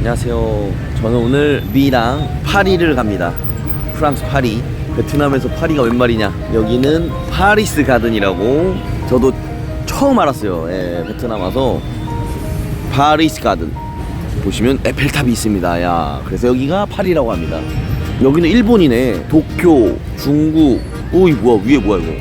안녕하세요. 저는 오늘 미랑 파리를 갑니다. 프랑스 파리. 베트남에서 파리가 웬 말이냐? 여기는 파리스 가든이라고 저도 처음 알았어요. 예, 베트남 와서 파리스 가든 보시면 에펠탑이 있습니다. 야, 그래서 여기가 파리라고 합니다. 여기는 일본이네. 도쿄, 중국. 오이 뭐야 위에 뭐야 이거?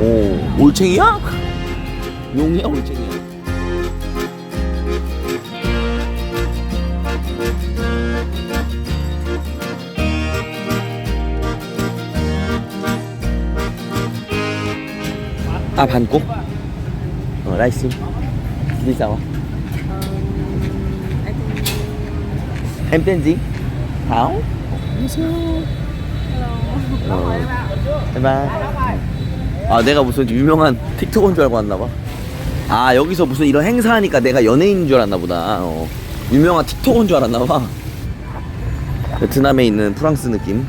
오 올챙이야? 용이야 올챙이야? 아 반꼬? 어 라이스 ạ? Em tên gì? Thảo? 어, 해봐. 아, 내가 무슨 유명한 틱톡인 줄 알고 왔나 봐. 아, 여기서 무슨 이런 행사하니까 내가 연예인인 줄 알았나 보다. 어. 유명한 틱톡인 줄 알았나 봐. 베트남에 있는 프랑스 느낌.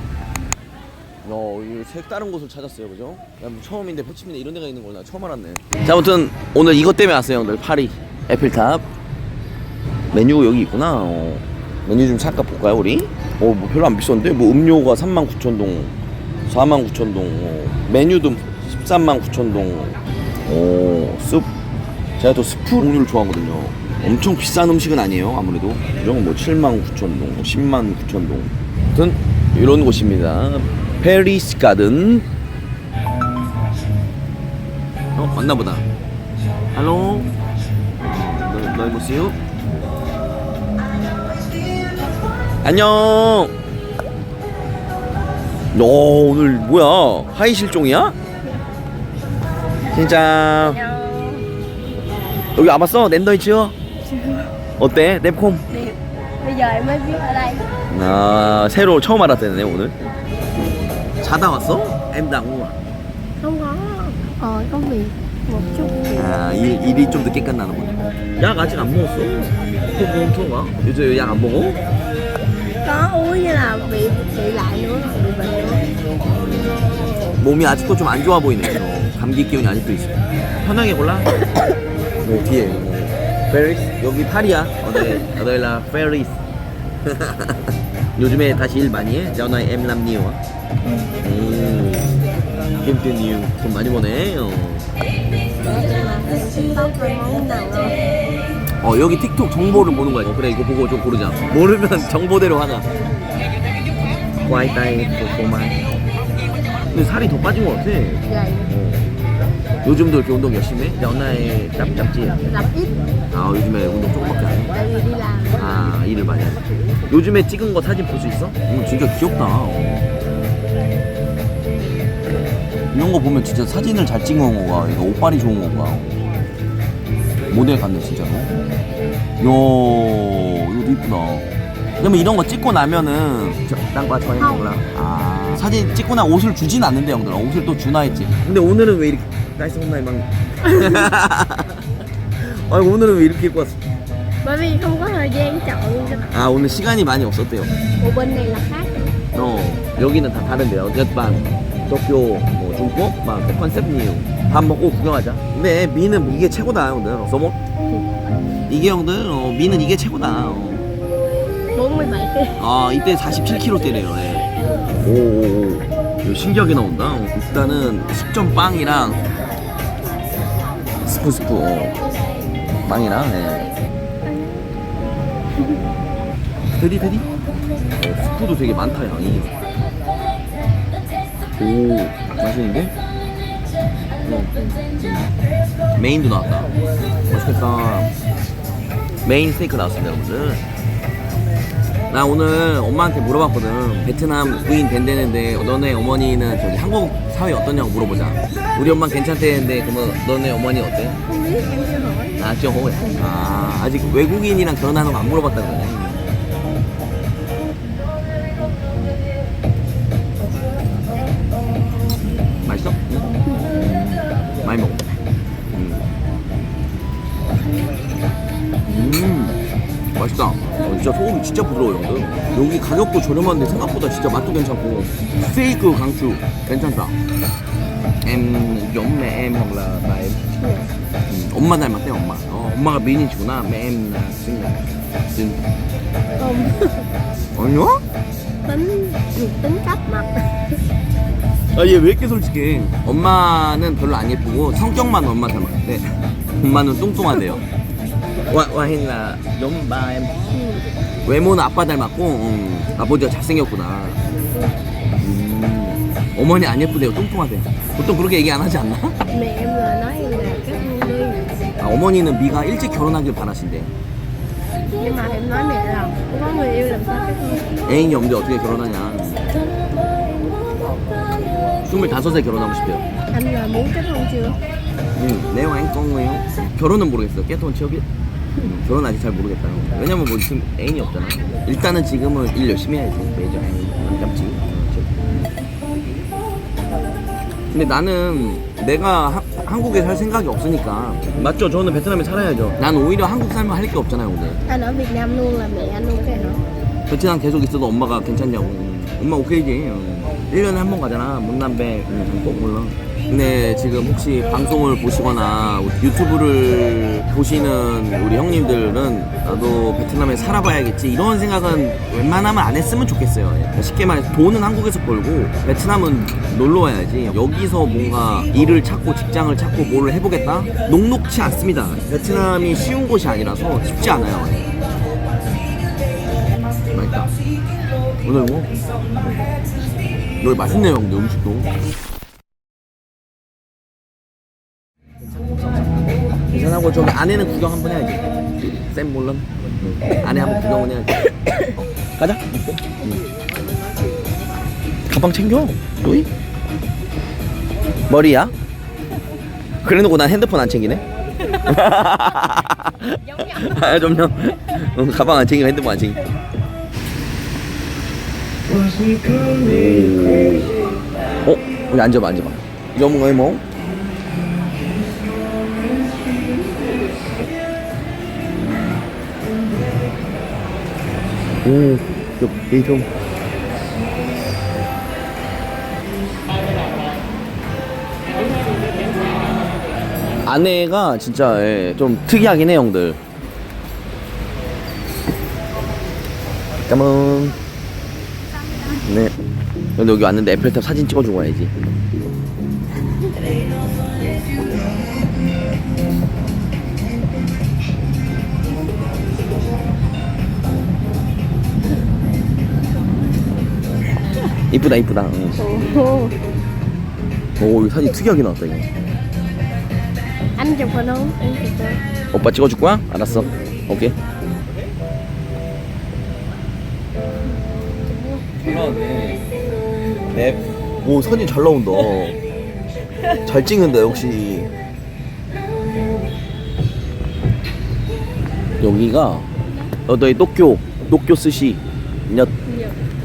색다른 곳을 찾았어요, 그죠? 난 처음인데 호치민에 이런 데가 있는 걸나 처음 알았네. 자, 아무튼 오늘 이것 때문에 왔어요, 형들. 파리 에펠탑. 메뉴 여기 있구나. 어. 메뉴 좀 잠깐 볼까요, 우리? 어, 뭐 별로 안 비싼데? 뭐 음료가 39,000동, 49,000동, 어. 메뉴도 139,000동. 오, 습. 제가 또 스프 종류를 좋아하거든요. 엄청 비싼 음식은 아니에요, 아무래도. 이런 뭐 79,000동, 109,000동. 아무튼 이런 곳입니다. 페리스 가든. 어, 맞나 보다. 할로. 너, 너희 보세요. 안녕. 너 오늘 뭐야? 하이 실종이야? 진짜 여기 와봤어? 랜더이치요? 어때? em mới biết ở đây 아 새로 처음 알았다네 오늘. 자다 왔어? Ờ có việc Một chút việc 아 일, 일이 좀 늦게 끝나는 거네. 약 아직 안 먹었어? 그거 엄청 와. 요새 약안 먹어? Có uống như là bị bị lại nữa Bị bệnh nữa 몸이 아직도 좀 안 좋아 보이네. 어, 감기 기운이 아직도 있어. 편하게 골라. 뭐 뒤에. 페리스 여기 파리야. 어디 어디라 페리스. 요즘에 다시 일 많이 해? 전화 엠람 니오. 음. 힘든 이유 돈 많이 버네. 어. 어 여기 틱톡 정보를 보는 거야. 어, 그래 이거 보고 좀 고르자. 모르면 정보대로 하자. 와이타이 포토만. 근데 살이 더 빠진 것 같아. 어. 요즘도 이렇게 운동 열심히 해? 연하에 짭짭지. 아 요즘에 운동 조금밖에 안 해. Tại vì đi làm 아 일을 많이 해. 요즘에 찍은 거 사진 볼 수 있어? 오, 진짜 귀엽다. 이런 거 보면 진짜 사진을 잘 찍은 건가? 이거 옷빨이 좋은 건가? 모델 같네 진짜로. 요 이거 이쁘다. 그러면 이런 거 찍고 나면은 저, 땅과 형. 몰라. 아 사진 찍고 나 옷을 주진 않는데 형들 옷을 또 주나 했지. 근데 오늘은 왜 이렇게 나이스 혼나이 막. 아니 오늘은 왜 이렇게 입고 왔어? Thời gian chọn cho 아 오늘 시간이 많이 없었대요. Ủa bên này là khác 어 여기는 다 다른데요. jet반, 도쿄, 뭐 중국, 막 컨셉 뉴. 밥 먹고 구경하자. 근데 미는 이게 최고다 형들. 써먹. 이게 형들 어, 미는 이게 최고다. 어. 47아 이때 47kg대래요. 예. 오오오. 이거 신기하게 나온다. 어, 일단은 숙점 빵이랑 스프 스프 어. 빵이랑 예. 드디 드디. 어, 스프도 되게 많다 양이. 오 맛있는데? 음. 메인도 나왔다. 맛있겠다. 메인 스테이크 나왔습니다 여러분들. 나 오늘 엄마한테 물어봤거든. 베트남 부인 된다는데 너네 어머니는 저기 한국 사회 어떠냐고 물어보자. 우리 엄마 괜찮대는데 그러면 너네 어머니 어때? 아, 저 호야. 아, 아직 외국인이랑 결혼하는 거 안 물어봤다 그러네. 진짜 소금이 진짜 부드러워, 형들. 여기 가격도 저렴한데 생각보다 진짜 맛도 괜찮고. 스테이크 강추 괜찮다. em hoặc là bà em Ừ, 엄마 닮았대 엄마 어, 엄마가 미인이시구나. 맨 sinh sinh. không 아니야? tính tính cách mặt 아, 얘 왜 이렇게 솔직해? 엄마는 별로 안 예쁘고 성격만 엄마 닮았는데 엄마는 뚱뚱하대요. 와, 와힌라 연바 em. 외모는 아빠 닮았고 음, 아버지가 잘생겼구나. 음, 어머니 안 예쁘대요. 뚱뚱하대요. 보통 그렇게 얘기 안 하지 않나? mẹ em là nói em là kết hôn đi 아, 어머니는 미가 일찍 결혼하길 바라신대. nhưng mà em nói mẹ là không có người yêu làm sao kết hôn 애인이 없는데 어떻게 결혼하냐. 25세 결혼하고 싶대요. anh là muốn kết hôn chưa 응, 내용 안 꽁이요. 결혼은 모르겠어. 깨톤 취업이 음, 결혼 아직 잘 모르겠다. 왜냐면 뭐 지금 애인이 없잖아. 일단은 지금은 일 열심히 해야지. 매저 안 잡지. 근데 나는 내가 하- 한국에 살 생각이 없으니까 맞죠? 저는 베트남에 살아야죠. 난 오히려 한국 살면 할 게 없잖아요, 오늘. anh ở Việt Nam luôn là mẹ anh ok hả 베트남 계속 있어도 엄마가 괜찮냐고. 엄마 오케이지. 1년에 한 번 가잖아. 못남배. 응, 꼭 몰라. 근데 지금 혹시 방송을 보시거나 유튜브를 보시는 우리 형님들은 나도 베트남에 살아봐야겠지 이런 생각은 웬만하면 안 했으면 좋겠어요. 쉽게 말해서 돈은 한국에서 벌고 베트남은 놀러 와야지. 여기서 뭔가 일을 찾고 직장을 찾고 뭘 해보겠다? 녹록치 않습니다. 베트남이 쉬운 곳이 아니라서 쉽지 않아요. 맛있다. 오늘 뭐? 여기 맛있네요, 근데 음식도. 하고 저기 안에는 구경 한번 해야지. 쌤 몰라? 응. 안에 한번 구경은 해야지. 어, 가자. 응. 가방 챙겨. 또이? 머리야? 그래 놓고 난 핸드폰 안 챙기네. 아, 점점. 응, 가방 안 챙기고 핸드폰 안 챙기. 어? 여기 앉아봐 앉아봐 이거 뭔가 오, 여기 좀 안에가 진짜 예, 좀 특이하긴 해 형들 까문 네. 근데 여기 왔는데 에펠탑 사진 찍어주고 가야지. 이쁘다 이쁘다. 응. 오, 이 사진 특이하게 나왔다 이거. 오빠 찍어줄 거야? 알았어. 오케이. 잘 나왔네. 네. 오, 사진 잘 나온다. 잘 찍는다, 역시. 여기가, 어더이 도쿄, 도쿄 스시. nhật.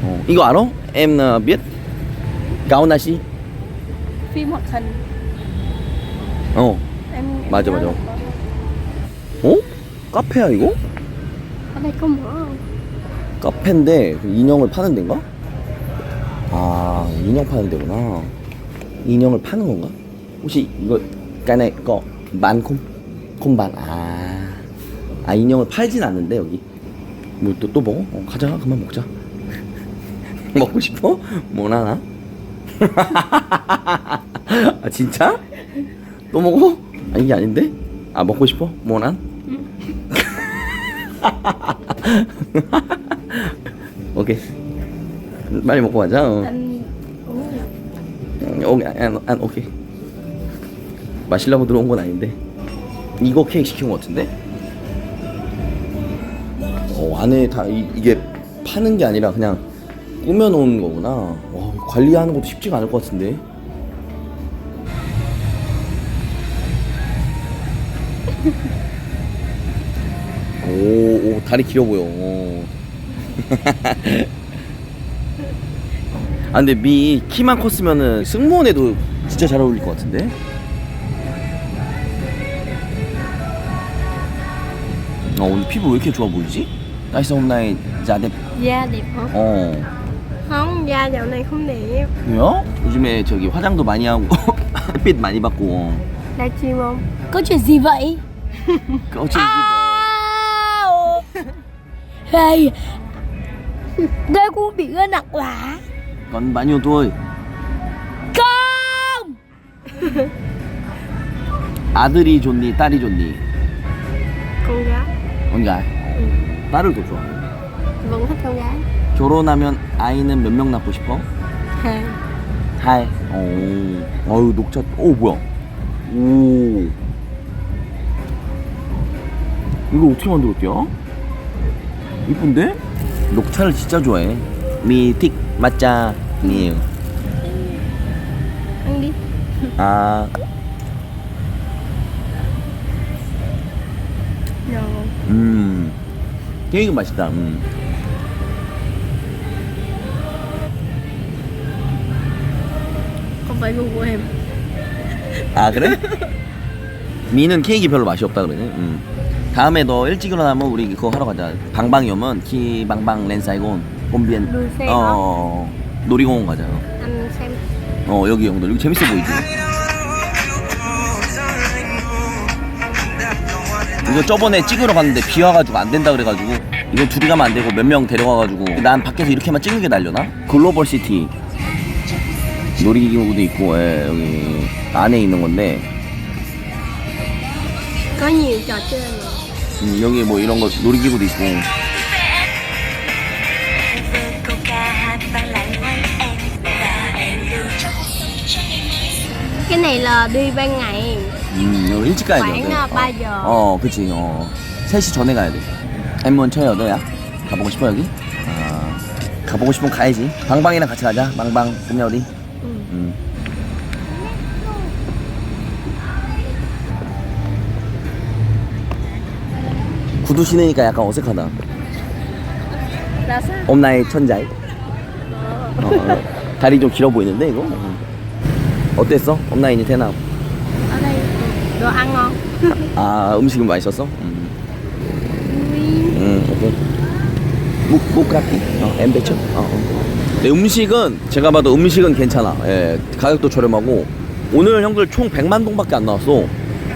어, 이거 알아? Em biết. 가오나시? phim hoạt hình 어. em, em 맞아, nhớ 맞아. được. 어? 카페야, 이거? ở đây có mở không 카페인데 그 인형을 파는 데인가? 아 인형 파는 데구나 인형을 파는 건가? 혹시 이거 까네 거 만콤? 콤반 아, 아 인형을 팔진 않는데 여기 뭐 또 또 먹어? 어, 가자 그만 먹자 먹고 싶어? 뭐 하나? 아 진짜? 또 먹어? 아 이게 아닌데? 아 먹고 싶어? 뭐 하나? 오케이 빨리 먹고 가자 어. 음, 오케이 안, 안 오케이 마시려고 들어온 건 아닌데 이거 케이크 시킨 것 같은데 어 안에 다 이, 이게 파는 게 아니라 그냥 꾸며놓은 거구나. 와 관리하는 것도 쉽지가 않을 것 같은데. 오, 오 다리 길어 보여. 오. 아 근데 미 키만 컸으면은 승무원에도 진짜 잘 어울릴 것 같은데? 어 오늘 피부 왜 이렇게 좋아 보이지? 날씨 đẹp da đẹp hả 어 dạo này không đẹp 왜요? 요즘에 저기 화장도 많이 하고 햇빛 많이 받고 어. livestream không có chuyện gì vậy Câu chuyện gì Ao. Đây. Đây cũng bị cái nặng quá. Con bao nhiêu tuổi? Không. 아들이 좋니 딸이 좋니? Con gái. con gái 딸을 더 좋아 Vẫn thích con gái. 결혼하면 아이는 몇 명 낳고 싶어? Hai. 하이 오 어유 녹차 오 뭐야 오 이거 어떻게 만들었대요? 이쁜데? 녹차를 진짜 좋아해 미틱 맞자 니 Ăn đi. 아 Rồi. 음. 케이크 맛있다. 음. Của em. 아 그래? 미는 케이크 별로 맛이 없다 그러네. 음. 다음에 너 일찍 일어나면 우리 그거 하러 가자. 방방이 오면 키방방 렌사이곤 봄비엔. 어, 어, 어. 놀이공원 가자. 어 여기 형들 여기 재밌어 보이지? 이거 저번에 찍으러 갔는데 비 와가지고 안 된다 그래가지고 이거 둘이 가면 안 되고 몇 명 데려가가지고 난 밖에서 이렇게만 찍는 게 날려나? 글로벌 시티 놀이기구도 있고 예, 여기 안에 있는 건데 chơi mà. 음, 여기 뭐 이런 거 놀이기구도 있고 Cái này là đi ban ngày. 음, 여기 일찍 가야 돼 khoảng, giờ. 어 그치 어 3시 전에 가야 돼 엠몬 쳐요 너야? 가보고 싶어 여기? 아 가보고 싶으면 가야지 방방이랑 같이 가자 방방 꿈야 어디? 음. 구두 신으니까 약간 어색하다 sao? 엄나의 천자이 어, 어. 다리 좀 길어 보이는데 이거? 음. 어땠어? 엄나이니 태남 Ở đây đồ ăn ngon. 아 음식은 맛있었어? 음. 음, 오케이. 묵, 묵깎이. 어, 엠베초. 어, 어. 네, 음식은, 제가 봐도 음식은 괜찮아. 예, 가격도 저렴하고. 오늘 형들 총 100만 동밖에 안 나왔어.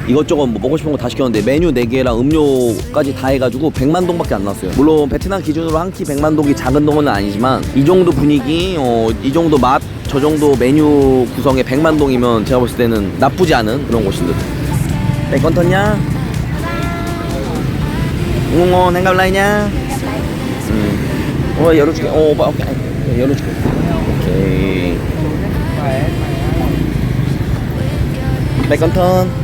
이것저것 뭐 먹고 싶은 거 다 시켰는데 메뉴 4개랑 음료까지 다 해가지고 100만 동밖에 안 나왔어요. 물론 베트남 기준으로 한 끼 100만 동이 작은 동은 아니지만 이 정도 분위기, 어, 이 정도 맛, 저 정도 메뉴 구성에 100만 동이면 제가 봤을 때는 나쁘지 않은 그런 곳인 듯. 베이컨 텄냐? 응원 행감라이냐? 음. 어 열어줄게. 어 오빠 오케이. 오케이, 열어줄게. 오케이. 백건턴.